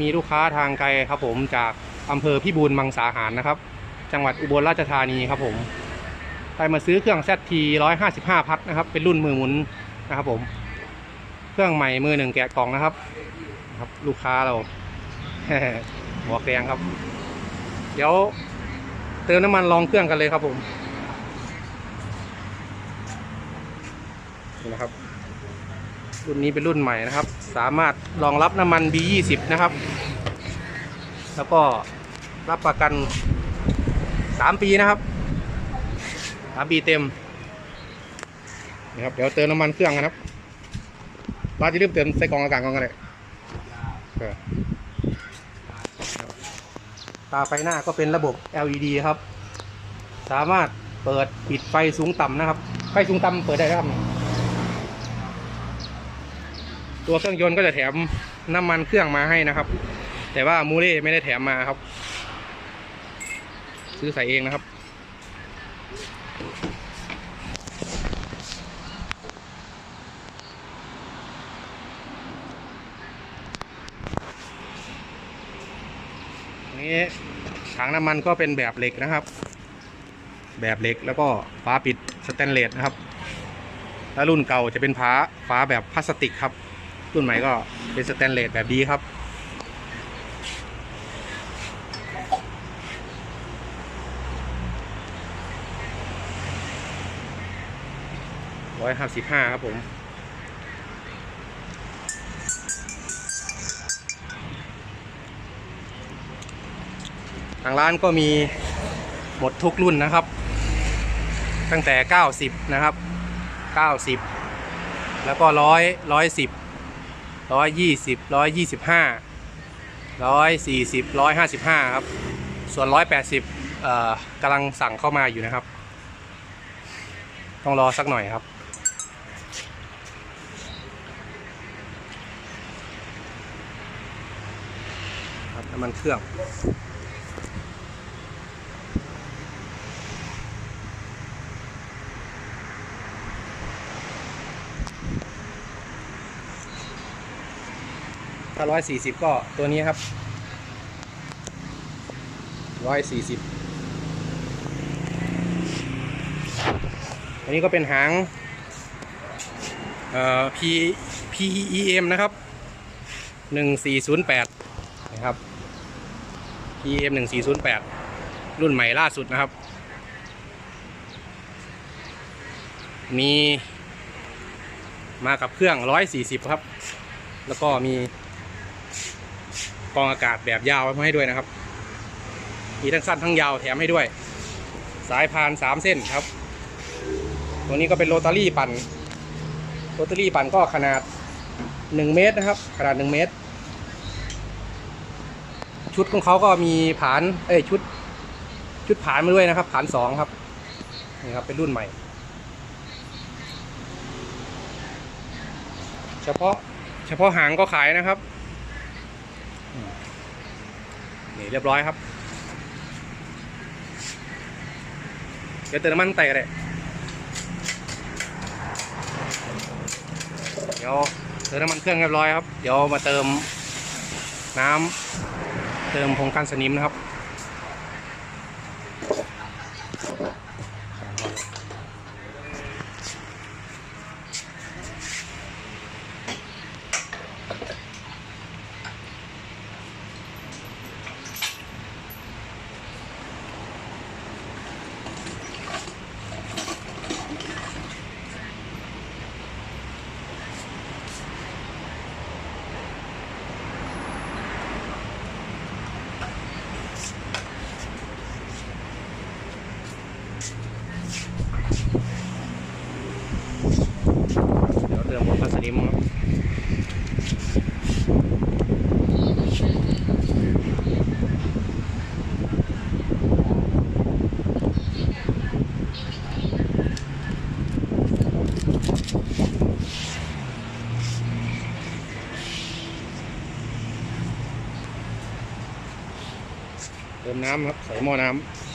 มีลูกค้าทางไกลครับผมจากอำเภอพิบูลมังสาหารนะครับ จังหวัดอุบลราชธานีครับผมได้มาซื้อเครื่อง ZT 155 พัดนะครับ เป็นรุ่นมือหมุนนะครับผม เครื่องใหม่มือหนึ่งแกะกล่องนะครับนะครับ ลูกค้าเราหัวแกงครับ เดี๋ยวเติมน้ำมันลองเครื่องกันเลยครับผมนี่นะครับ รุ่นนี้เป็นรุ่นใหม่นะครับ สามารถรองรับน้ำมัน B20 นะครับ แล้วก็รับประกัน 3 ปีนะครับ3ปีเต็มนะครับเดี๋ยวเติมน้ำมันเครื่องกันครับบ้าจะรีบเติมใส่กองอากาศกองกันเลยตาไฟหน้าก็เป็นระบบ LED ครับ สามารถเปิดปิดไฟสูงต่ำนะครับ ไฟสูงต่ำเปิดได้ครับ ตัวเครื่องยนต์ก็จะแถมน้ำมันเครื่องมาให้นะครับ แต่ว่ามูเล่ไม่ได้แถมมาครับ ซื้อใส่เองนะครับ นี้ถังน้ำมันก็เป็นแบบเหล็กนะครับ แบบเหล็กแล้วก็ฝาปิดสแตนเลสนะครับ แล้วรุ่นเก่าจะเป็นฝาฝาแบบพลาสติกครับ รุ่นใหม่ก็เป็นสแตนเลสแบบดีครับ ร้อยห้าสิบห้าครับผมทางร้านก็มีหมดทุกรุ่นนะครับ ตั้งแต่ 90 นะครับ 90 แล้วก็ร้อย ร้อยยี่สิบร้อยยี่สิบห้าร้อยสี่สิบร้อยห้าสิบห้าครับ ส่วนร้อยแปดสิบเอ่อกำลังสั่งเข้ามาอยู่นะครับ ต้องรอสักหน่อยครับ ครับน้ำมันเครื่อง ถ้าร้อยสี่สิบก็ตัวนี้ครับร้อยสี่สิบอันนี้ก็เป็นหางเอ่อ P PEM นะครับหนึ่งสี่ศูนย์แปดนะครับ PEM หนึ่งสี่ศูนย์แปดรุ่นใหม่ล่าสุดนะครับ มีมากับเครื่องร้อยสี่สิบครับ แล้วก็มี กองอากาศแบบยาวมาให้ด้วยนะครับ มีทั้งสั้นทั้งยาวแถมให้ด้วย สายพานสามเส้นครับ ตัวนี้ก็เป็นโรตารี่ปั่น โรตารี่ปั่นก็ขนาด1เมตรนะครับ ขนาด1เมตร ชุดของเขาก็มีผาน เอ้ยชุด ชุดผานมาด้วยนะครับ ผานสองครับ นี่ครับเป็นรุ่นใหม่เฉพาะเฉพาะหางก็ขายนะครับ นี่เรียบร้อยครับเดี๋ยวเติมน้ำมันไต่กันเลยเดี๋ยวเติมน้ำมันเครื่องเรียบร้อยครับ เดี๋ยวมาเติมน้ำเติมผงกันสนิมนะครับ เดี๋ยวเติมผงกันสนิมครับ เติม น้ำครับใส่หม้อน้ำ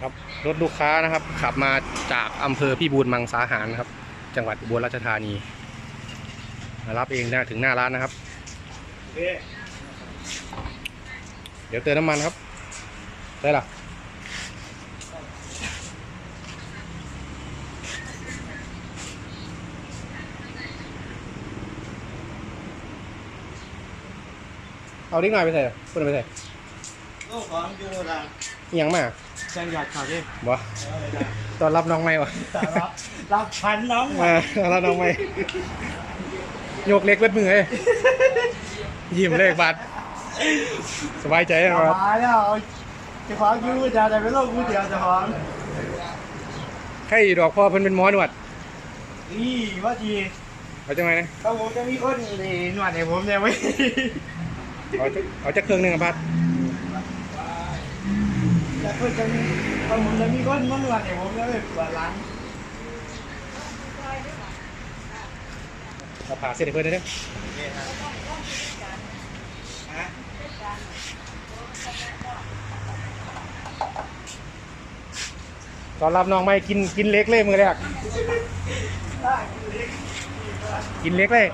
ครับรถลูกค้านะครับ ขับมาจากอำเภอพิบูลมังสาหารนะครับ จังหวัดอุบลราชธานีมารับเองนะถึงหน้าร้านนะครับ เดี๋ยวเติมน้ำมันครับ ได้ละเอาดิ้งหน่อยไปใส่พูดไปใส่ก็ของอยู่ละอิหยังมา แจ้งหยาดข่าวดิบ่ตอนรับน้องใหม่วะรับรับพันน้องมาตอนรับน้องใหม่โยกเล็กเวทมือเอ้ยยิ้มเลขบัตรสบายใจสนะครับบายแล้วจะของอยู่จะแต่เป็นโรคมือเดียวจะของใครอยู่ดอกพ่อเพิ่นเป็นหมอหนวดนี่ว่าทีเอาจังไงนะถ้าผมจะมีคนนี่หนวดให้ผมเนี่ยไม่เอาจะเอาจะเครื่องหนึ่งอะพัด จะคนจะมีถ้าผมจะมีคนมาหนวดให้ผมเนี่ยไม่ปวดหลังเราผ่าเสร็จเพื่อนได้เด้อตอนรับน้องไม่กินกินเล็กเลยมือแรกกินเล็กเลย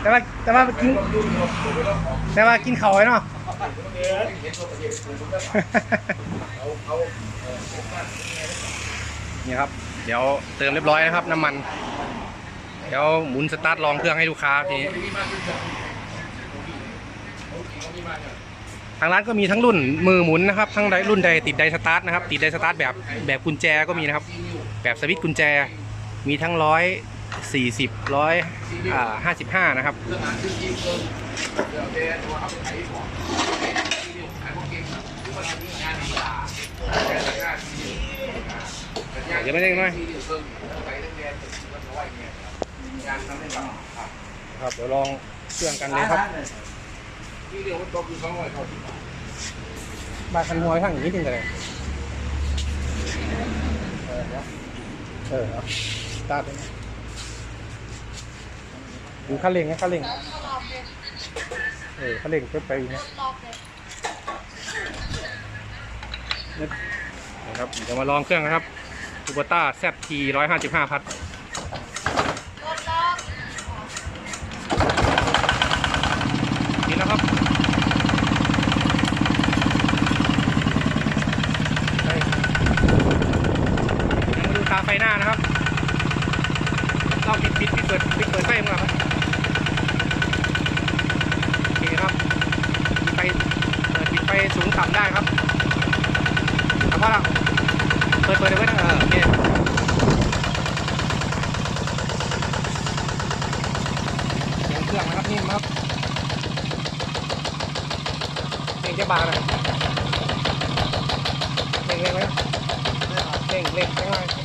แต่ว่าแต่ว่ากิน แต่ว่ากินเข่าไว้เนาะ นี่ครับ เดี๋ยวเติมเรียบร้อยนะครับ น้ำมัน เดี๋ยวหมุนสตาร์ทลองเครื่องให้ลูกค้าทีนี้ทางร้านก็มีทั้งรุ่นมือหมุนนะครับ ทั้งรุ่นใดติดไดสตาร์ทนะครับ ติดไดสตาร์ทแบบแบบกุญแจก็มีนะครับ แบบสวิตช์กุญแจ มีทั้งร้อยสี่สิบร้อยห้าสิบห้านะครับ เดี๋ยวไม่ได้น้อย ครับเดี๋ยวลองเครื่องกันเลยครับบาคันหัวข้างอย่างนี้จริงเลยเออเดี๋ยวเออเอาสตาร์ทเลยดูคันเร่งนะคันเร่งเออคันเร่งเพิ่มไปอีกนะ นะครับเดี๋ยวมาลองเครื่องนะครับคูโบต้าแซทีร้อยห้าสิบห้าพัดนี่แล้วครับไปมาดูตาไฟหน้านะครับลองปิดปิดปิดเปิดปิดเปิดไฟมั้งครับโอเคครับปิดไฟเปิดปิดไฟสูงต่ำได้ครับทำว่าละเปิดเปิดเลยเว้ยเออโอเคเสียงเครื่องนะครับนิ่มครับเร่ง จะบางเลยเร่งเร่งไว้เร่งเร่งจังเลย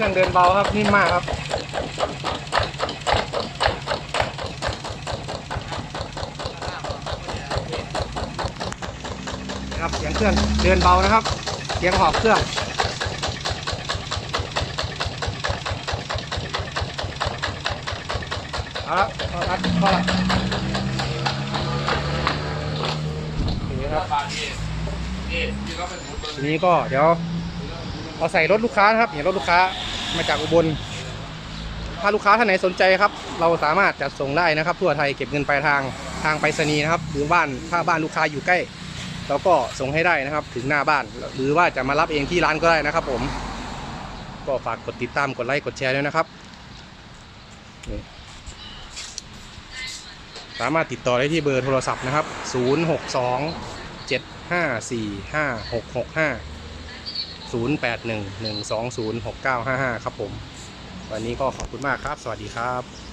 เครื่องเดินเบาครับนิ่มมากครับนะครับเสียงเครื่องเดินเบานะครับ เสียงหอบเครื่องเอาละพอละพอละนี่ครับทีนี้ก็เดี๋ยวเอาใส่รถลูกค้านะครับเนี่ยรถลูกค้า มาจากอุบล ถ้าลูกค้าท่านไหนสนใจครับ เราสามารถจัดส่งได้นะครับ ทั่วไทยเก็บเงินปลายทางทางไปรษณีย์นะครับ หรือบ้านถ้าบ้านลูกค้าอยู่ใกล้เราก็ส่งให้ได้นะครับ ถึงหน้าบ้าน หรือว่าจะมารับเองที่ร้านก็ได้นะครับ ผม ก็ฝากกดติดตามกดไลค์กดแชร์ด้วยนะครับสามารถติดต่อได้ที่เบอร์โทรศัพท์นะครับ 062 754 5665 0811206955 ครับผม วันนี้ก็ขอบคุณมากครับ สวัสดีครับ